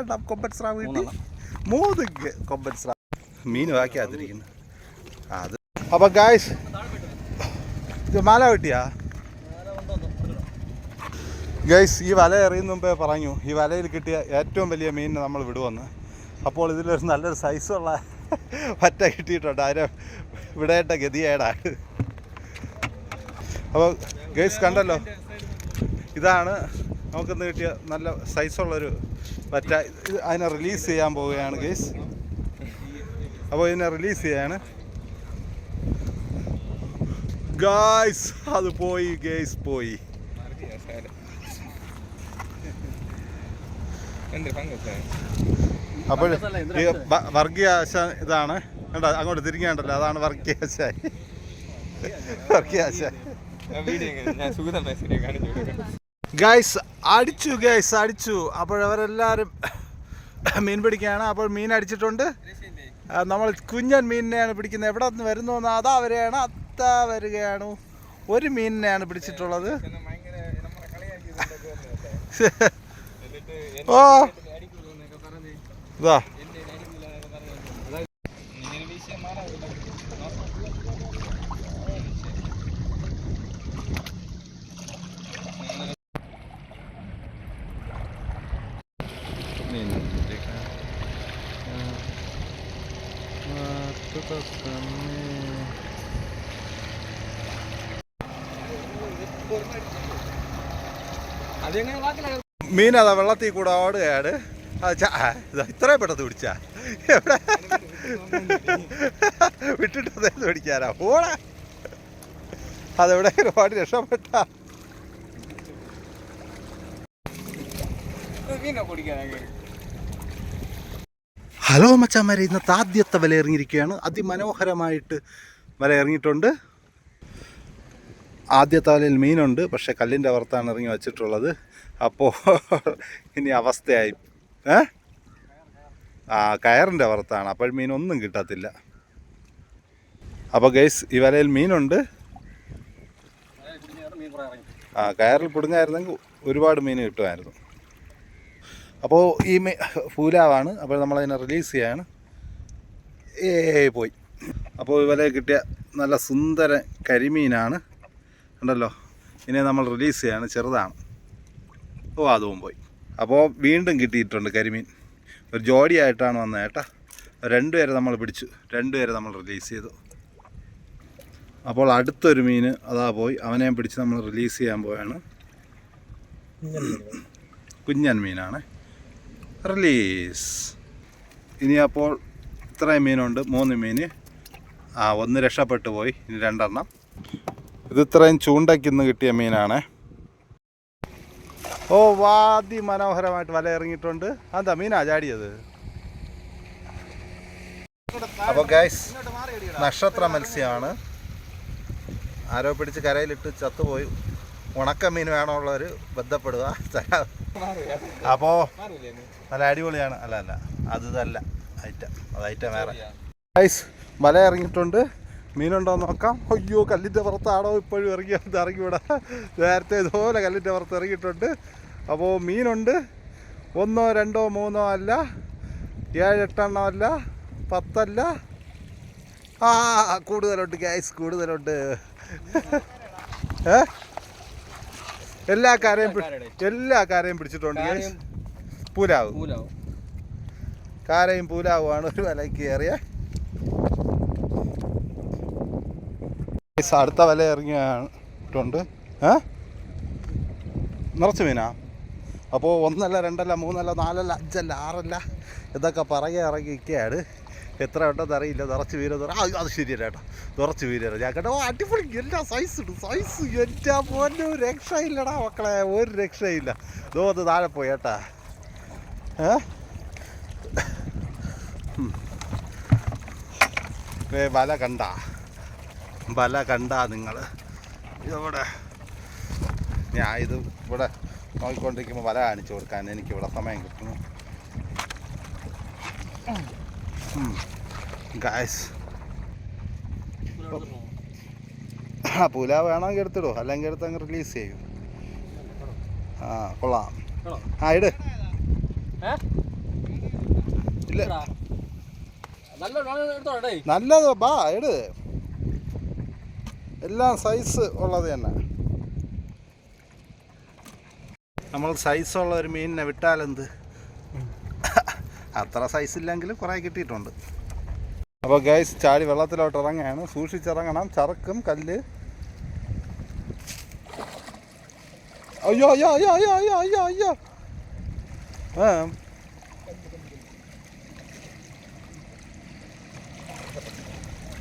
എണ്ണം കൊമ്പൻ സ്രാവ് കിട്ടി. മൂന്ന് കൊമ്പൻ സ്രാവ്. മീൻ വാക്കിയാതിരിക്കുന്നു അത് അപ്പൊ ഗായ്സ് മാല കിട്ടിയാ ഗൈസ് ഈ വല എറിയുന്ന മുമ്പേ പറഞ്ഞു ഈ വലയിൽ കിട്ടിയ ഏറ്റവും വലിയ മീനിനെ നമ്മൾ വിടുവന്ന്. അപ്പോൾ ഇതിലൊരു നല്ലൊരു സൈസുള്ള പറ്റ കിട്ടിയിട്ടുണ്ട്. അതിനെ വിടേണ്ട ഗതിയേടാണ് അപ്പോൾ ഗൈസ് കണ്ടല്ലോ? ഇതാണ് നമുക്കിന്ന് കിട്ടിയ നല്ല സൈസുള്ളൊരു പറ്റ ഇത് അതിനെ റിലീസ് ചെയ്യാൻ പോവുകയാണ് ഗേസ് അപ്പോൾ ഇതിനെ റിലീസ് ചെയ്യാണ്. ഗായ്സ് അത് പോയി ഗേസ് പോയി. അപ്പോൾ ഈ വർഗീയാശ ഇതാണ്. കണ്ടോ അങ്ങോട്ട് തിരിഞ്ഞുണ്ടല്ലോ അതാണ് വർഗീയാശാൻ വർഗീയാശാൻ ഗൈസ് അടിച്ചു ഗൈസ് അടിച്ചു. അപ്പോഴവരെല്ലാവരും മീൻ പിടിക്കുകയാണ്. അപ്പോൾ മീൻ അടിച്ചിട്ടുണ്ട്. നമ്മൾ കുഞ്ഞൻ മീനിനെയാണ് പിടിക്കുന്നത്. എവിടെ നിന്ന് വരുന്നു എന്ന് അതാ വരികയാണ് അത്താ വരികയാണ്. ഒരു മീനിനെയാണ് പിടിച്ചിട്ടുള്ളത്. ഓ. ഇതാ. മീൻ അതാ വെള്ളത്തിൽ കൂടെ ഓടുകയാണ്. ഇത്രയും പെട്ടെന്ന് പിടിച്ചാ. എവിടെ? വിട്ടിട്ട് അതേന്ന് പിടിക്കാനാ. ഓടാ. അതെവിടെ? ഓടി രക്ഷപ്പെട്ട. ഹലോ മച്ചാമാരെ ഇന്നത്തെ ആദ്യത്തെ വില ഇറങ്ങിയിരിക്കുകയാണ് അതിമനോഹരമായിട്ട് വില ഇറങ്ങിയിട്ടുണ്ട് ആദ്യത്തെ വലയിൽ മീനുണ്ട് പക്ഷേ കല്ലിന്റെ വറുത്താണ് ഇറങ്ങി വച്ചിട്ടുള്ളത്. അപ്പോൾ ഇനി അവസ്ഥയായി. ഏ? ആ കയറിന്റെ വറുത്താണ് അപ്പോൾ മീനൊന്നും കിട്ടത്തില്ല. അപ്പോൾ ഗൈസ് ഈ വലയിൽ മീനുണ്ട്. ആ കയറിൽ പിടുങ്ങായിരുന്നെങ്കിൽ ഒരുപാട് മീൻ കിട്ടുമായിരുന്നു. അപ്പോൾ ഈ ഫൂലാവാണ് അപ്പോൾ നമ്മളതിനെ റിലീസ് ചെയ്യാണ്. ഏ പോയി. അപ്പോൾ ഇവരെ കിട്ടിയ നല്ല സുന്ദര കരിമീനാണ്. ഉണ്ടല്ലോ ഇനി നമ്മൾ റിലീസ് ചെയ്യാണ്. ചെറുതാണ്. ഓ അതും പോയി. അപ്പോൾ വീണ്ടും കിട്ടിയിട്ടുണ്ട് കരിമീൻ. ഒരു ജോഡിയായിട്ടാണ് വന്നത് കേട്ടോ. രണ്ടുപേരെ നമ്മൾ പിടിച്ചു. രണ്ടുപേരെ നമ്മൾ റിലീസ് ചെയ്തു. അപ്പോൾ അടുത്തൊരു മീൻ അതാ പോയി. അവനെയും പിടിച്ച് നമ്മൾ റിലീസ് ചെയ്യാൻ പോവാണ്. കുഞ്ഞൻ മീനാണ്. റിലീസ് ഇനി അപ്പോൾ ഇത്രയും മീനുണ്ട്. മൂന്ന് മീൻ ആ ഒന്ന് രക്ഷപ്പെട്ടു പോയി. ഇനി രണ്ടെണ്ണം. ഇത് ഇത്രയും ചൂണ്ടയ്ക്കുന്ന് കിട്ടിയ മീനാണ്. ഓ വാതി മനോഹരമായിട്ട് വല ഇറങ്ങിയിട്ടുണ്ട്. അതാ മീനാ ചാടിയത്? അപ്പോൾ ഗൈസ് നക്ഷത്ര മത്സ്യമാണ് ആരോ പിടിച്ച് കരയിലിട്ട് ചത്തുപോയി. ഉണക്ക മീൻ വേണമുള്ളവർ ബന്ധപ്പെടുക. അപ്പോൾ നല്ല അടിപൊളിയാണ്. അല്ല അല്ല. അത് ഇതല്ല. ഐറ്റം. അത് ഐറ്റം വേറെ. ഐസ് മല ഇറങ്ങിയിട്ടുണ്ട്. മീനുണ്ടോ എന്ന് നോക്കാം. അയ്യോ കല്ലിന്റെ പുറത്താണോ ഇപ്പോഴും ഇറങ്ങി അത് ഇറങ്ങിവിടാ നേരത്തെ ഇതുപോലെ കല്ലിന്റെ പുറത്ത് ഇറങ്ങിയിട്ടുണ്ട്. അപ്പോൾ മീനുണ്ട്. ഒന്നോ രണ്ടോ മൂന്നോ അല്ല. ഏഴെട്ടെണ്ണോ അല്ല. പത്തല്ല. ആ കൂടുതലുണ്ട് ഗ്യാസ് കൂടുതലുണ്ട്. ഏ? എല്ലാ കാരെയും എല്ലാ കാരെയും പിടിച്ചിട്ടുണ്ട് ഗ്യാസ് പൂലാവ്. കാരയും പൂലാവുമാണ് ഒരു വലയ്ക്ക് കയറിയ. അടുത്ത വില ഇറങ്ങിയിട്ടുണ്ട്. ഏ? നിറച്ച് മീനാ? അപ്പോൾ ഒന്നല്ല രണ്ടല്ല മൂന്നല്ല നാലല്ല അഞ്ചല്ല ആറല്ല ഇതൊക്കെ പറയെ ഇറങ്ങിയൊക്കെയാണ് എത്ര ഉണ്ടെന്ന് അറിയില്ല നിറച്ച് വീര അത് ശരിയല്ല കേട്ടോ. നിറച്ച് വീര ഞാൻ കേട്ടോ ഓ അടിപൊളി എല്ലാ സൈസ് ഉണ്ട് സൈസ് എന്റെ പോലും ഒരു രക്ഷയില്ലടാ മക്കളെ ഒരു രക്ഷയില്ല. ഇതോ അത് താഴെ പോയി കേട്ടാ. ഏ? വല കണ്ട. വല കണ്ട നിങ്ങൾ ഇവിടെ ഞാൻ ഇത് ഇവിടെ നോക്കിക്കൊണ്ടിരിക്കുമ്പോൾ വല കാണിച്ചു കൊടുക്കാൻ എനിക്ക് ഇവിടെ സമയം കിട്ടുന്നു. ഗായ്സ് ആ പുല വേണമെങ്കിൽ എടുത്തിടും. അല്ലെങ്കിൽ എടുത്ത് അങ്ങ് റിലീസ് ചെയ്യും. ആ കൊള്ളാം. ആ ഇട്. നല്ലത് ബാ എട് എല്ലാം സൈസ് ഉള്ളത് തന്നെ. നമ്മൾ ഉള്ള ഒരു മീനിനെ വിട്ടാലെന്ത്? അത്ര സൈസ് ഇല്ലെങ്കിലും കുറേ കിട്ടിയിട്ടുണ്ട്. അപ്പോൾ ഗൈസ് ചാടി വെള്ളത്തിലോട്ട് ഇറങ്ങുകയാണ്. സൂക്ഷിച്ചിറങ്ങണം. ചറക്കും കല്ല്. അയ്യോ അയ്യോ അയ്യോ അയ്യോ അയ്യോ അയ്യോ അയ്യോ.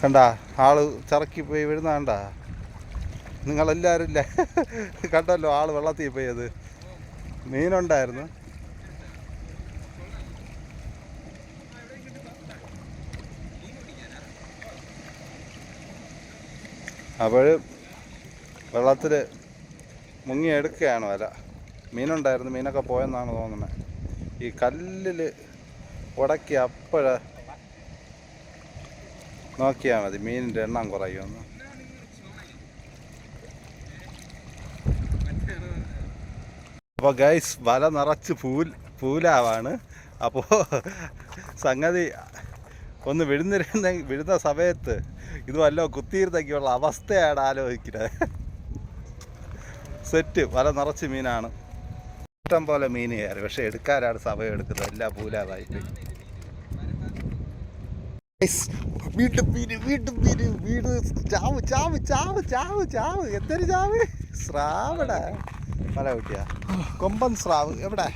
കണ്ട ആൾ ചറക്കി പോയി വരുന്ന കണ്ട? നിങ്ങളെല്ലാവരും ഇല്ല കണ്ടല്ലോ ആൾ വെള്ളത്തിൽ പോയത്. മീനുണ്ടായിരുന്നു. അപ്പോൾ വെള്ളത്തിൽ മുങ്ങി എടുക്കുകയാണ് വല. മീനുണ്ടായിരുന്നു മീനൊക്കെ പോയെന്നാണ് തോന്നുന്നത് ഈ കല്ലിൽ ഉടക്കി അപ്പോഴ നോക്കിയാൽ മതി മീനിന്റെ എണ്ണം കുറയുമെന്ന് അപ്പോൾ ഗൈസ് വല നിറച്ച് പൂൽ പൂലാവാണ്. അപ്പോൾ സംഗതി ഒന്ന് വിഴുന്നിരുന്ന വിഴുന്ന സമയത്ത് ഇത് വല്ലോ കുത്തിയിരുന്നൊക്കെയുള്ള അവസ്ഥയാണ് ആലോചിക്കുന്നത് സെറ്റ് വല നിറച്ച് മീനാണ്. ഇഷ്ടം പോലെ മീൻ കയറി. പക്ഷെ എടുക്കാനാണ് സമയം എടുക്കുന്നത്. എല്ലാം പൂലാതായിട്ട് വീണ്ടും മീന് വീണ്ടും മീന് വീട് ചാവ് ചാവ് ചാവ് ചാവ് ചാവ്. എന്തൊരു ചാവ്? സ്രാവട. മല കുട്ടിയാ. കൊമ്പൻ സ്രാവ്. എവിടെ?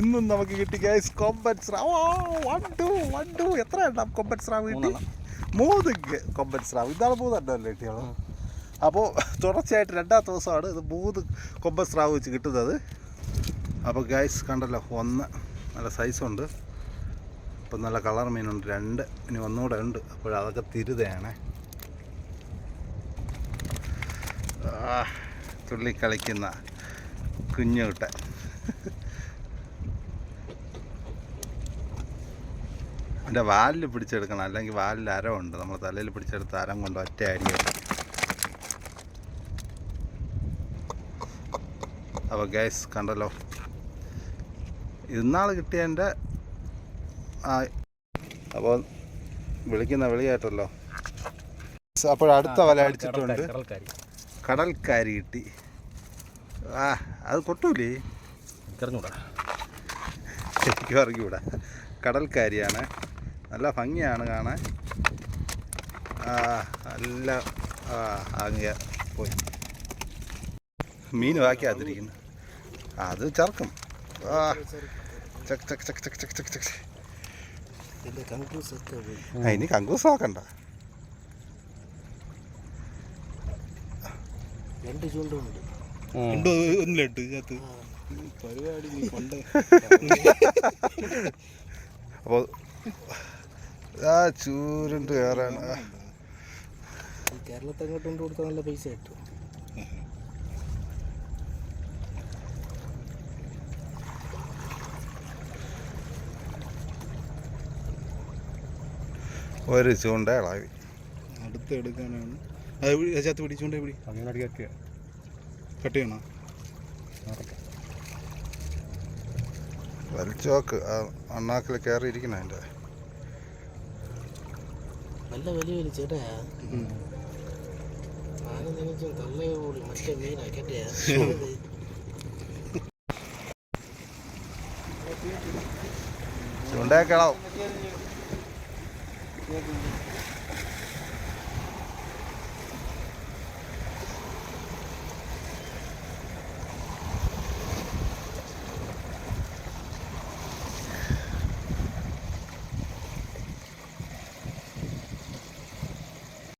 ഇന്നും നമുക്ക് കിട്ടി ഗൈസ് കൊമ്പൻ സ്രാവ്. വൺ ടു വൺ ടു എത്ര എണ്ണം കൊമ്പൻ സ്രാവ് കിട്ടി? മൂന്ന് കൊമ്പൻ സ്രാവ്. ഇതാണ് മൂന്നെണ്ണമല്ലേ കിട്ടിയോളൂ അപ്പോൾ തുടർച്ചയായിട്ട് രണ്ടാമത്തെ ദിവസമാണ് ഇത് മൂന്ന് കൊമ്പൻ സ്രാവ് വെച്ച് കിട്ടുന്നത്. അപ്പോൾ ഗൈസ് കണ്ടല്ലോ ഒന്ന് നല്ല സൈസുണ്ട് ഇപ്പം നല്ല കളർ മീനുണ്ട് രണ്ട്. ഇനി ഒന്നുകൂടെ ഉണ്ട്. അപ്പോൾ അതൊക്കെ തിരുതയാണ്. തുള്ളി കളിക്കുന്ന കുഞ്ഞുകുട്ട എന്റെ വാലിൽ പിടിച്ചെടുക്കണം. അല്ലെങ്കിൽ വാലിൽ അരമുണ്ട് നമ്മൾ തലയിൽ പിടിച്ചെടുത്ത് അരം കൊണ്ട് ഒറ്റ അടിയാണ് അപ്പോൾ ഗൈസ് കണ്ടല്ലോ ഇന്നാൾ കിട്ടിയതിന്റെ ആ അപ്പോൾ വിളിക്കുന്ന വിളിയായിട്ടല്ലോ. അപ്പോൾ അടുത്ത വല അടിച്ചിട്ടുണ്ട്. കടൽക്കാരി കിട്ടി. ആ അത് കൊട്ടൂലേ കറിഞ്ഞൂടാ എനിക്ക് ഇറങ്ങിവിടാ കടൽക്കാരിയാണ്. നല്ല ഭംഗിയാണ് കാണാൻ. നല്ല ആ അങ്ങ് പോയി. മീൻ വാക്കിയാത്തിരിക്കുന്നു അത് ചർക്കും ആ ചക്ക് ചക് ചക് ചക് ചക് ചക് ചക്. അതിന് കങ്കൂസ് നോക്കണ്ട. രണ്ട് ചൂണ്ടുണ്ട് ഉണ്ടോ ഒന്നിലിട്ട് ഇതിനകത്ത്. പരിപാടി നീ കൊണ്ട്. അപ്പോൾ ആ ചൂരുണ്ട് കയറാണ് കേരളത്തെ അങ്ങോട്ട് കൊണ്ട് കൊടുത്താൽ നല്ല പൈസ കിട്ടും. ഒരു ചൂണ്ട ഇളവി അടുത്ത് എടുക്കാനാണ്. അത് പിടി- എവിടെ? പിടിച്ചോണ്ടേ പിടി കട്ട് ചെയ്യണോ? വലിച്ചോക്ക്. ആ അണ്ണാക്കിൽ കയറിയിരിക്കണം അതിന്റെ. നല്ല വലിയ വലിയ ചേട്ടാ മറ്റേ ചൂണ്ടയൊക്കെ ഇളവും. ആ